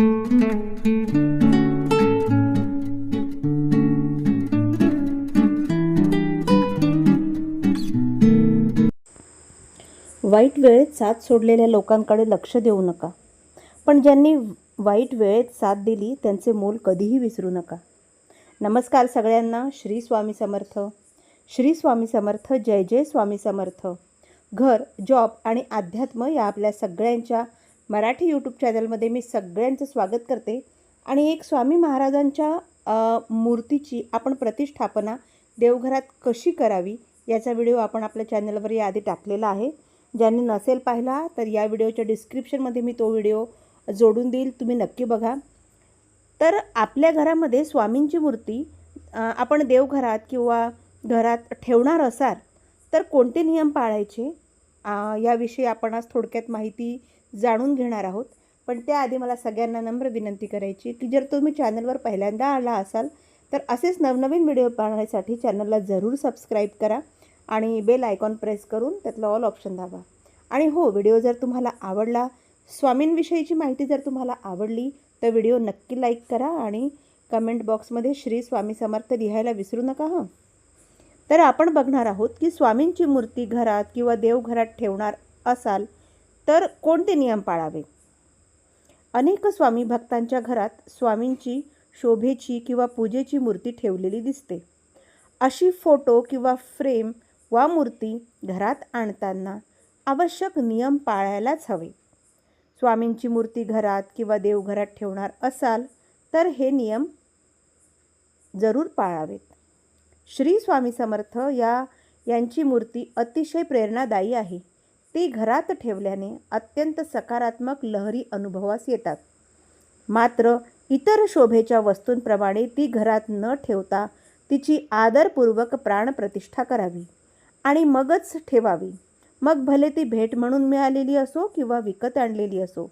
वाईट वेळेत साथ सोडलेल्या लोकांकडे लक्ष देऊ नका. पण ज्यांनी वाईट वेळेत साथ दिली त्यांचे मोल कधीही विसरू नका. नमस्कार सगळ्यांना. श्री स्वामी समर्थ. श्री स्वामी समर्थ. जय जय स्वामी समर्थ. घर जॉब आणि अध्यात्म या आपल्या सगळ्यांच्या मराठी यूट्यूब चॅनलमध्ये मी सगळ्यांचं स्वागत करते. आणि एक स्वामी महाराजांच्या मूर्तीची आपण प्रतिष्ठापना देवघरात कशी करावी याचा व्हिडिओ आपण आपल्या चॅनलवर याआधी टाकलेला आहे. ज्यांनी नसेल पाहिला तर या व्हिडिओच्या डिस्क्रिप्शनमध्ये मी तो व्हिडिओ जोडून देईल. तुम्ही नक्की बघा. तर आपल्या घरामध्ये स्वामींची मूर्ती आपण देवघरात किंवा घरात ठेवणार असाल तर कोणते नियम पाळायचे? याविषयी आपण आज थोडक्यात माहिती जाणून घेणार आहोत. पण त्याआधी मला सगळ्यांना नम्र विनंती करायची की जर तुम्ही चॅनलवर पहिल्यांदा आला असाल तर असेच नवनवीन व्हिडिओ पाहण्यासाठी चॅनलला जरूर सबस्क्राईब करा आणि बेल आयकॉन प्रेस करून त्यातलं ऑल ऑप्शन दाबा. आणि हो व्हिडिओ जर तुम्हाला आवडला स्वामींविषयीची माहिती जर तुम्हाला आवडली तर व्हिडिओ नक्की लाईक करा आणि कमेंट बॉक्समध्ये श्री स्वामी समर्थ लिहायला विसरू नका हं. तर आपण बघणार आहोत की स्वामींची मूर्ती घरात किंवा देवघरात ठेवणार असाल तर कोणते नियम पाळावे? अनेक स्वामी भक्तांच्या घरात स्वामींची शोभेची किंवा पूजेची मूर्ती ठेवलेली दिसते. अशी फोटो किंवा फ्रेम वा मूर्ती घरात आणताना आवश्यक नियम पाळायलाच हवे. स्वामींची मूर्ती घरात किंवा देवघरात ठेवणार असाल तर हे नियम जरूर पाळावेत. श्री स्वामी समर्थ या यांची मूर्ती अतिशय प्रेरणादायी आहे. ती घरात ठेवल्याने अत्यंत सकारात्मक लहरी अनुभवास येतात. मात्र इतर शोभेच्या वस्तूंप्रमाणे ती घरात न ठेवता तिची आदरपूर्वक प्राणप्रतिष्ठा करावी आणि मगच ठेवावी. मग भले ती भेट म्हणून मिळालेली असो किंवा विकत आणलेली असो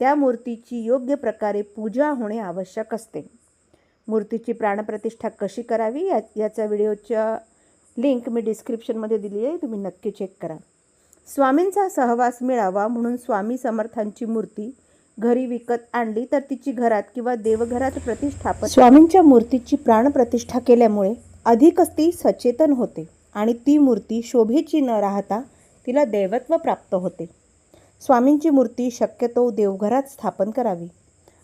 त्या मूर्तीची योग्य प्रकारे पूजा होणे आवश्यक असते. मूर्तीची प्राणप्रतिष्ठा कशी करावी या याचा व्हिडिओच्या लिंक मी डिस्क्रिप्शनमध्ये दिली आहे तुम्ही नक्की चेक करा. स्वामींचा सहवास मिळावा म्हणून स्वामी समर्थांची मूर्ती घरी विकत आणली तर तिची घरात किंवा देवघरात प्रतिष्ठापन स्वामींच्या मूर्तीची प्राणप्रतिष्ठा केल्यामुळे अधिकच ती सचेतन होते आणि ती मूर्ती शोभेची न राहता तिला दैवत्व प्राप्त होते. स्वामींची मूर्ती शक्यतो देवघरात स्थापन करावी.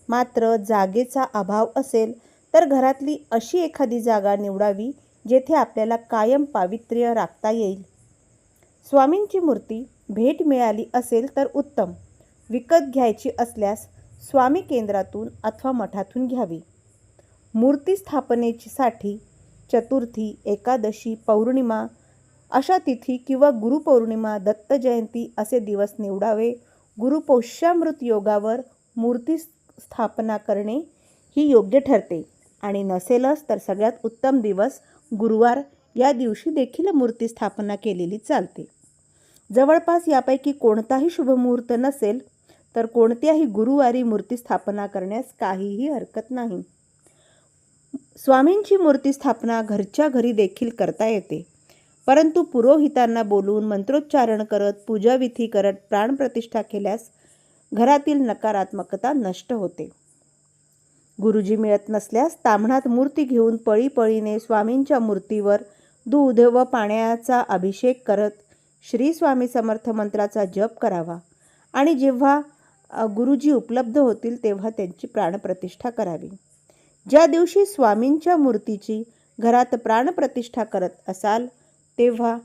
मात्र जागेचा अभाव असेल तर घरातली अशी एखादी जागा निवडावी जेथे आपल्याला कायम पावित्र्य राखता येईल. स्वामींची मूर्ती भेट मिळाली असेल तर उत्तम. विकत घ्यायची असल्यास स्वामी केंद्रातून अथवा मठातून घ्यावी. मूर्ती स्थापनेसाठी चतुर्थी एकादशी पौर्णिमा अशा तिथी किंवा गुरुपौर्णिमा दत्त जयंती असे दिवस निवडावे. गुरुपौष्यामृत योगावर मूर्ती स्थापना करणे ही योग्य ठरते. आणि नसेलच तर सगळ्यात उत्तम दिवस गुरुवार. या दिवशी देखील मूर्ती स्थापना केलेली चालते. जवळपास यापैकी कोणताही शुभमुहूर्त नसेल तर कोणत्याही गुरुवारी मूर्ती स्थापना करण्यास काहीही हरकत नाही. स्वामींची मूर्ती स्थापना घरच्या घरी देखील करता येते. परंतु पुरोहितांना बोलून मंत्रोच्चारण करत पूजाविधी करत प्राणप्रतिष्ठा केल्यास घरातील नकारात्मकता नष्ट होते. गुरुजी मिळत नसल्यास ताम्हणात मूर्ती घेऊन पळीपळीने स्वामींच्या मूर्तीवर दूध व पाण्याचा अभिषेक करत श्री स्वामी समर्थ मंत्राचा जप करावा. आणि जेव्हा गुरुजी उपलब्ध होतील तेव्हा त्यांची प्राणप्रतिष्ठा करावी. ज्या दिवशी स्वामींच्या मूर्तीची घरात प्राणप्रतिष्ठा करत असाल तेव्हा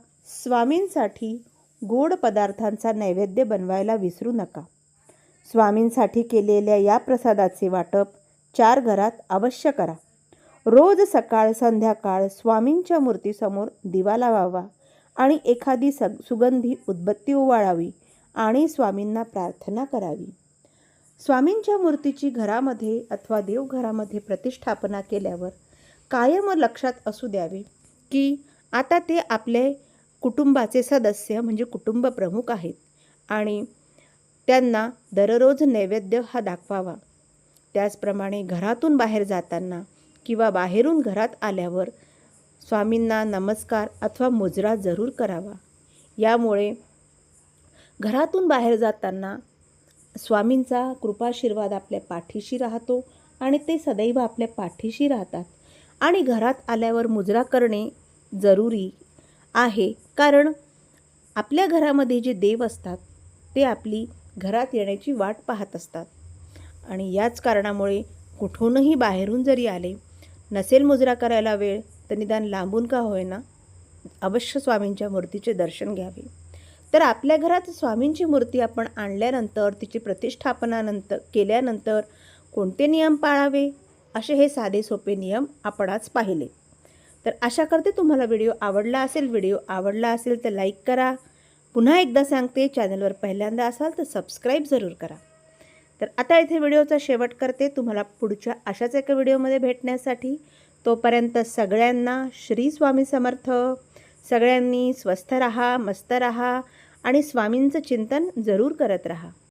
स्वामींसाठी गोड पदार्थांचा नैवेद्य बनवायला विसरू नका. स्वामींसाठी केलेल्या या प्रसादाचे वाटप चार घरात अवश्य करा. रोज सकाळ संध्याकाळ स्वामींच्या मूर्तीसमोर दिवा लावावा. आणि एखादी सग सुगंधी उदबत्ती ओवाळावी आणि स्वामींना प्रार्थना करावी. स्वामींच्या मूर्तीची घरामध्ये अथवा देवघरामध्ये प्रतिष्ठापना केल्यावर कायम लक्षात असू द्यावे की आता ते आपले कुटुंबाचे सदस्य म्हणजे कुटुंब प्रमुख आहेत आणि त्यांना दररोज नैवेद्य हा दाखवावा. त्याचप्रमाणे घरातून बाहेर जाताना किंवा बाहेरून घरात आल्यावर स्वामींना नमस्कार अथवा मुजरा जरूर करावा. यामुळे घरातून बाहेर जाताना स्वामींचा कृपाशीर्वाद आपल्या पाठीशी राहतो आणि ते सदैव आपल्या पाठीशी राहतात. आणि घरात आल्यावर मुजरा करणे जरुरी आहे कारण आपल्या घरामध्ये जे देव असतात ते आपली घरात येण्याची वाट पाहत असतात. आणि याच कारणामुळे कुठूनही बाहेरून जरी आले नसेल मुजरा करायला वेळ तर निदान लांबून का होईना अवश्य स्वामींच्या मूर्तीचे दर्शन घ्यावे. तर आपल्या घरात स्वामींची मूर्ती आपण आणल्यानंतर तिची प्रतिष्ठापनानंतर केल्यानंतर कोणते नियम पाळावे? असे हे साधे सोपे नियम आपण आज पाहिले. तर आशा करते तुम्हाला व्हिडिओ आवडला असेल व्हिडिओ आवडला असेल तर लाईक करा. पुन्हा एकदा सांगते चॅनलवर पहिल्यांदा असाल तर सबस्क्राईब जरूर करा. तर आता इथे व्हिडिओचा शेवट करते तुम्हाला पुढच्या अशाच एका व्हिडिओमध्ये भेटण्यासाठी. तोपर्यंत सगळ्यांना श्री स्वामी समर्थ. सगळ्यांनी स्वस्थ रहा मस्त रहा आणि स्वामींचं चिंतन जरूर करत रहा.